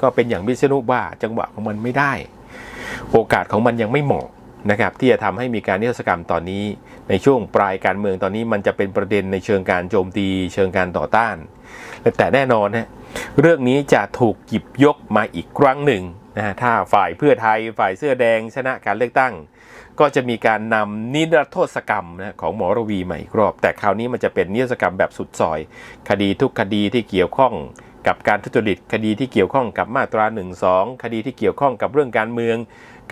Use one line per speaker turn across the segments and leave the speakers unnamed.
ก็เป็นอย่างวิษณุว่าจังหวะของมันไม่ได้ โอกาสของมันยังไม่เหมาะนะครับที่จะทำให้มีการนิรโทษกรรมตอนนี้ ในช่วงปลายการเมืองตอนนี้มันจะเป็นประเด็นในเชิงการโจมตี เชิงการต่อต้าน แต่แน่นอนนะเรื่องนี้จะถูกหยิบยกมาอีกครั้งหนึ่งนะฮะถ้าฝ่ายเพื่อไทยฝ่ายเสื้อแดงชนะการเลือกตั้ง ก็จะมีการนำนิรโทษกรรมนะของหมอระวีมาอีกรอบ แต่คราวนี้มันจะเป็นนิรโทษกรรมแบบสุดซอย คดีทุกคดีที่เกี่ยวข้อง กับการทุจริตคดีที่เกี่ยวข้องกับมาตรา1นึคดีที่เกี่ยวข้องกับเรื่องการเมือง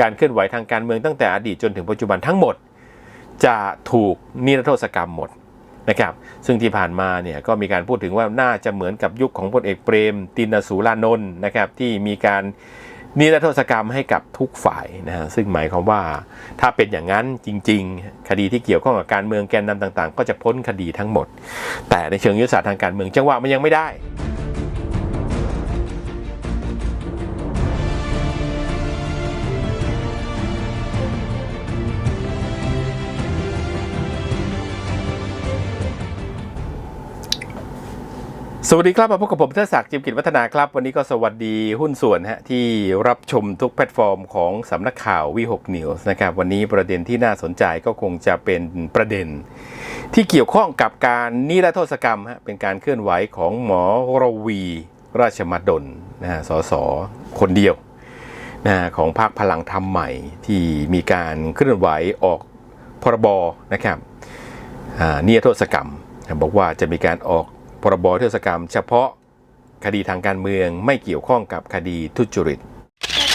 การเคลื่อนไหวทางการเมืองตั้งแต่อดีตจนถึงปัจจุบันทั้งหมด จะถูกนิรโทษกรรมหมดนะครับซึ่งที่ผ่านมาเนี่ยก็มีการพูดถึงว่าน่าจะเหมือนกับยุคของพลเอกเปรม ตินสูรานนท์นะครับที่มีการนิรโทษกรรมให้กับทุกฝ่ายนะฮะซึ่งหมายความว่าถ้าเป็นอย่างนั้นจริง ๆ คดีที่เกี่ยวข้องกับการเมืองแกนนำต่าง ๆ ก็จะพ้นคดีทั้งหมด แต่ในเชิงยุทธศาสตร์ทางการเมืองจังหวะมันยังไม่ได้ สวัสดีครับมาพบกับผมเทศศักดิ์จิมกิจวัฒนาครับ วันนี้ก็สวัสดีหุ้นส่วนฮะที่รับชมทุกแพลตฟอร์มของสำนักข่าววีหกนิวส์นะครับวันนี้ประเด็นที่น่าสนใจก็คงจะเป็นประเด็น ที่เกี่ยวข้องกับการนิรโทษกรรมฮะเป็นการเคลื่อนไหวของหมอรวีราชมาดลนะฮะสสคนเดียวนะฮะของพรรคพลังธรรมใหม่ที่มีการเคลื่อนไหวออกพรบนะครับนิรโทษกรรม บอกว่าจะมีการออก พรบเทศกรรม เฉพาะคดีทางการเมืองไม่เกี่ยวข้องกับคดีทุจริต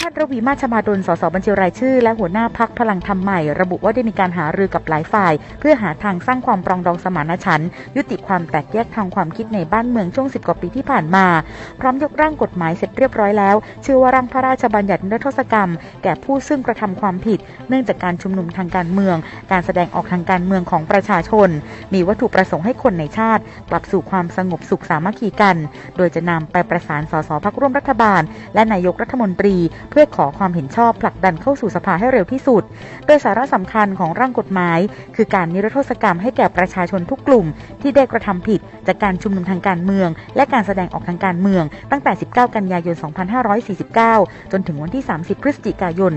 นายแพทย์ระวีมาชมาดล สสบัญชีรายชื่อ และหัวหน้าพักพลังธรรมใหม่ ระบุว่าได้มีการหารือกับหลายฝ่าย เพื่อหาทางสร้างความปรองดองสมานฉันท์ยุติความแตกแยกทางความคิดในบ้านเมืองช่วง 10 กว่าปีที่ผ่านมา พร้อมยกร่างกฎหมายเสร็จเรียบร้อยแล้ว ชื่อว่าร่างพระราชบัญญัตินิรโทษกรรม แก่ผู้ซึ่งกระทำความผิด เนื่องจากการชุมนุมทางการเมือง การแสดงออกทางการเมืองของประชาชน มีวัตถุประสงค์ให้คนในชาติ กลับสู่ความสงบสุขสามัคคีกัน โดยจะนำไปประสานสสพักร่วมรัฐบาล และนายกรัฐมนตรีเพื่อขอความเห็นชอบผลักดันเข้าสู่สภาให้เร็วที่สุด โดยสาระสำคัญของร่างกฎหมาย คือการนิรโทษกรรมให้แก่ประชาชนทุกกลุ่ม ที่ได้กระทำผิด จากการชุมนุมทางการเมือง และการแสดงออกทางการเมือง ตั้งแต่ 19 กันยายน 2549 จนถึงวันที่ 30 พฤศจิกายน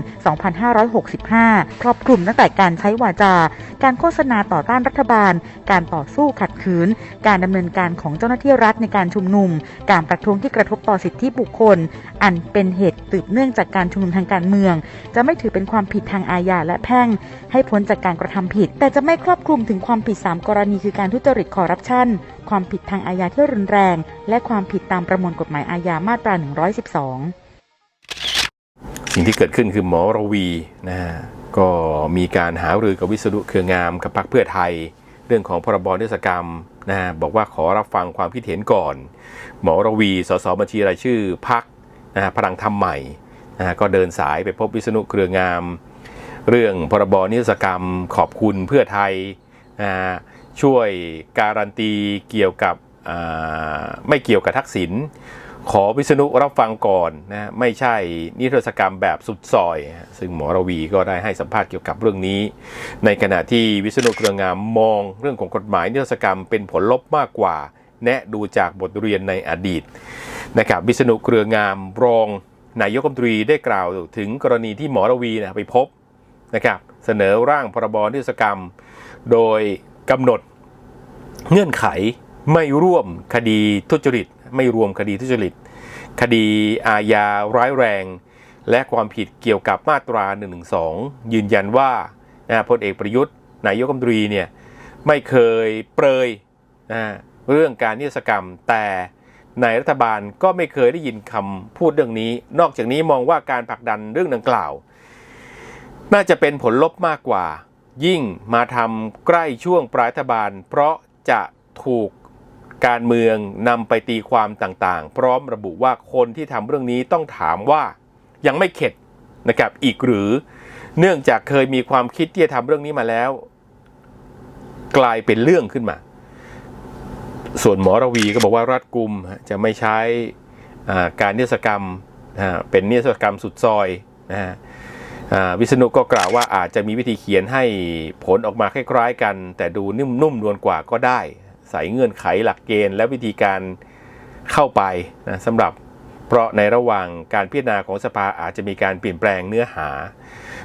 2565 ครอบคลุมตั้งแต่การใช้วาจา การโฆษณาต่อต้านรัฐบาล การต่อสู้ขัดขืน การดำเนินการของเจ้าหน้าที่รัฐในการชุมนุม การประท้วงที่กระทบต่อสิทธิบุคคล อันเป็นเหตุสืบเนื่องจากการชุมนุมทางการเมือง จะไม่ถือเป็นความผิดทางอาญาและแพ่ง ให้พ้นจากการกระทำผิด แต่จะไม่ครอบคลุมถึงความผิด 3 กรณีคือการทุจริตคอร์รัปชันความผิดทางอาญาที่รุนแรง และความผิดตามประมวลกฎหมายอาญามาตรา 112
สิ่งที่เกิดขึ้นคือหมอระวีนะฮะก็มีการหารือกับวิศนุเครืองามกับพรรคเพื่อไทย เรื่องของพรบนิรโทษกรรมนะฮะบอกว่าขอรับฟังความคิดเห็นก่อน หมอระวี สสบัญชีรายชื่อพักนะฮะพลังธรรมใหม่ นะก็เดินสายไปพบวิษณุเครืองาม เรื่องพรบนิรโทษกรรมขอบคุณเพื่อไทยนะช่วยการันตีเกี่ยวกับไม่เกี่ยวกับทักษิณขอวิษณุรับฟังก่อนนะไม่ใช่นิรโทษกรรมแบบสุดซอย ซึ่งหมอระวีก็ได้ให้สัมภาษณ์เกี่ยวกับเรื่องนี้ ในขณะที่วิษณุเครืองามมองเรื่องของกฎหมายนิรโทษกรรมเป็นผลลบมากกว่า แนะดูจากบทเรียนในอดีตนะครับวิษณุเครืองามรอง นายกรัฐมนตรีได้กล่าวถึงกรณีที่หมอระวีนะไปพบนะครับเสนอร่างพรบนิรโทษกรรม โดยกำหนดเงื่อนไขไม่ร่วมคดีทุจริต ไม่รวมคดีทุจริต คดีอาญาร้ายแรง และความผิดเกี่ยวกับมาตรา1นึยืนยันว่าพลเอกประยุทธ์นายกรัฐมนตรีเนี่ยไม่เคยเปรยนะเรื่องการนิรศกรรมแต่ ในรัฐบาลก็ไม่เคยได้ยินคำพูดเรื่องนี้ นอกจากนี้มองว่าการผลักดันเรื่องดังกล่าว น่าจะเป็นผลลบมากกว่า ยิ่งมาทำใกล้ช่วงปลายรัฐบาล เพราะจะถูกการเมืองนำไปตีความต่างๆ พร้อมระบุว่าคนที่ทำเรื่องนี้ต้องถามว่ายังไม่เข็ดนะครับอีกหรือเนื่องจากเคยมีความคิดที่จะทำเรื่องนี้มาแล้ว กลายเป็นเรื่องขึ้นมา ส่วนหมอระวีก็บอกว่ารัฐกุมจะไม่ใช้การนิรศกรรมเป็นนิรศกรรมสุดซอยนะฮะวิษณุก็กล่าวว่าอาจจะมีวิธีเขียนให้ผลออกมาคล้ายๆกัน แต่ดูนุ่มๆนวลกว่าก็ได้ ใส่เงื่อนไขหลักเกณฑ์และวิธีการเข้าไปนะสำหรับเพราะในระหว่างการพิจารณาของสภาอาจจะมีการเปลี่ยนแปลงเนื้อหา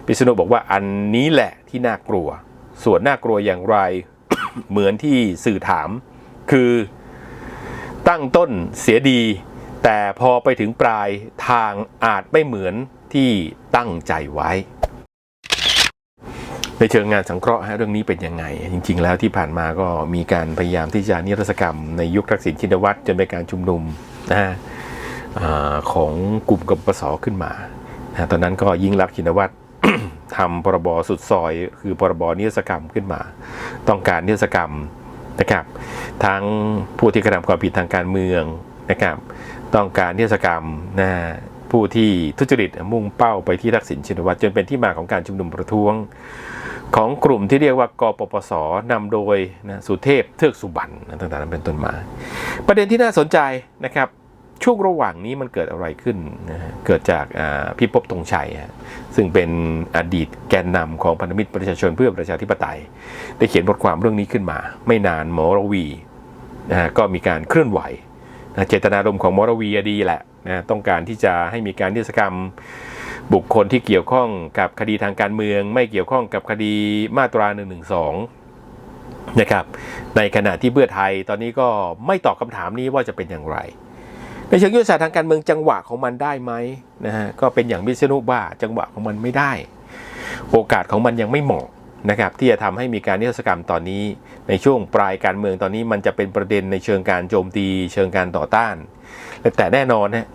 พิษณุบอกว่าอันนี้แหละที่น่ากลัว ส่วนน่ากลัวอย่างไร เหมือนที่สื่อถาม คือตั้งต้นเสียดี แต่พอไปถึงปลายทางอาจไม่เหมือนที่ตั้งใจไว้ ในเชิงงานสังเคราะห์เรื่องนี้เป็นยังไง จริง ๆ แล้วที่ผ่านมาก็มีการพยายามที่จะนิรศกรรมในยุคทักษิณชินวัตรจนเป็นการชุมนุมนะฮะของกลุ่มกปปสขึ้นมานะตอนนั้นก็ยิ่งรักชินวัตรทำพรบสุดซอย คือพรบนิรศกรรมขึ้นมา ต้องการนิรศกรรม นะครับ ทั้งผู้ที่กระทำความผิดทางการเมืองนะครับ ต้องการนิรศกรรมนะผู้ที่ทุจริตมุ่งเป้าไปที่ทักษิณชินวัตรจนเป็นที่มาของการชุมนุมประท้วง ของกลุ่มที่เรียกว่ากปปสนำโดยนะสุเทพเทือกสุบรรณต่างๆนั้นเป็นต้นมา ประเด็นที่น่าสนใจนะครับ ช่วงระหว่างนี้มันเกิดอะไรขึ้นนะเกิดจากอ่พิภพธงชัย ซึ่งเป็นอดีตแกนนำของพันธมิตรประชาชนเพื่อประชาธิปไตย ได้เขียนบทความเรื่องนี้ขึ้นมา ไม่นานหมอรวีนะฮะก็มีการเคลื่อนไหวนะเจตนารมณ์ของหมอรวีดีแหละนะต้องการที่จะให้มีการนิรศกรรมบุคคลที่เกี่ยวข้องกับคดีทางการเมือง ไม่เกี่ยวข้องกับคดีมาตรา1นึนะครับในขณะที่เพื่อไทยตอนนี้ก็ไม่ตอบคำถามนี้ว่าจะเป็นอย่างไร ในเชิงยุทธศาสตร์ทางการเมืองจังหวะของมันได้ไหมนะฮะก็เป็นอย่างวิษณุว่าจังหวะของมันไม่ได้ โอกาสของมันยังไม่เหมาะนะครับที่จะทำให้มีการนิรศกรรมตอนนี้ ในช่วงปลายการเมืองตอนนี้มันจะเป็นประเด็นในเชิงการโจมตี เชิงการต่อต้าน แต่แน่นอนนะ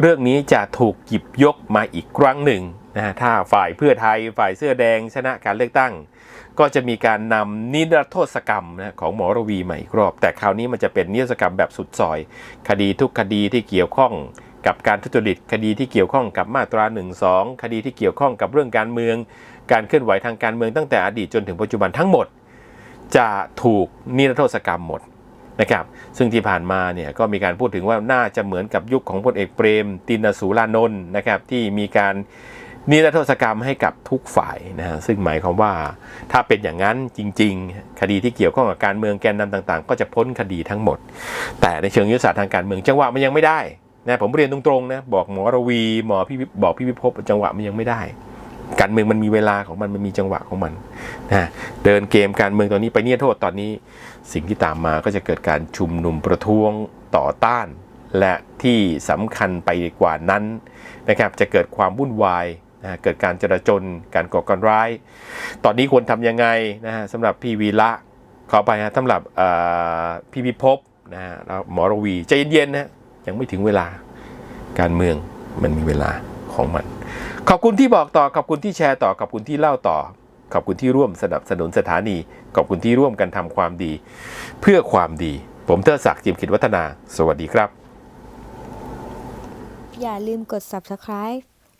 เรื่องนี้จะถูกหยิบยกมาอีกครั้งหนึ่ง นะถ้าฝ่ายเพื่อไทยฝ่ายเสื้อแดงชนะการเลือกตั้ง ก็จะมีการนำนิรโทษกรรมนะของหมอระวีมาอีกรอบ แต่คราวนี้มันจะเป็นนิรโทษกรรมแบบสุดซอย คดีทุกคดีที่เกี่ยวข้องกับการทุจริตคดีที่เกี่ยวข้องกับมาตรา1นึคดีที่เกี่ยวข้องกับเรื่องการเมือง การเคลื่อนไหวทางการเมืองตั้งแต่อดีตจนถึงปัจจุบันทั้งหมด จะถูกนิรโทษกรรมหมดนะครับซึ่งที่ผ่านมาเนี่ยก็มีการพูดถึงว่าน่าจะเหมือนกับยุคของพลเอกเปรม ตินสูรานนท์นะครับที่มีการ นิรโทษกรรมให้กับทุกฝ่ายนะฮะซึ่งหมายความว่าถ้าเป็นอย่างนั้นจริง ๆ คดีที่เกี่ยวข้องกับการเมืองแกนนำต่างๆ ก็จะพ้นคดีทั้งหมด แต่ในเชิงยุทธศาสตร์ทางการเมืองจังหวะมันยังไม่ได้นะผมเรียนตรงๆนะบอกหมอรวีหมอพี่บอกพี่พิภพจังหวะมันยังไม่ได้ การเมืองมันมีเวลาของมันมันมีจังหวะของมันนะเดินเกมการเมืองตอนนี้ไปเนี่ยโทษตอนนี้ สิ่งที่ตามมาก็จะเกิดการชุมนุมประท้วงต่อต้านและที่สำคัญไปกว่านั้นนะครับจะเกิดความวุ่นวาย นะเกิดการจราจนการก่อการร้าย ตอนนี้ควรทำยังไงนะฮะสำหรับพี่วีระขอไปนะสำหรับพี่พิภพนะฮะแล้วหมอระวีใจเย็นๆนะยังไม่ถึงเวลาการเมืองมันมีเวลาของมัน ขอบคุณที่บอกต่อขอบคุณที่แชร์ต่อขอบคุณที่เล่าต่อ ขอบคุณที่ร่วมสนับสนุนสถานี ขอบคุณที่ร่วมกันทำความดี เพื่อความดี ผมเทอศักดิ์จิมขิดวัฒนา สวัสดีครับ
อย่าลืมกด subscribe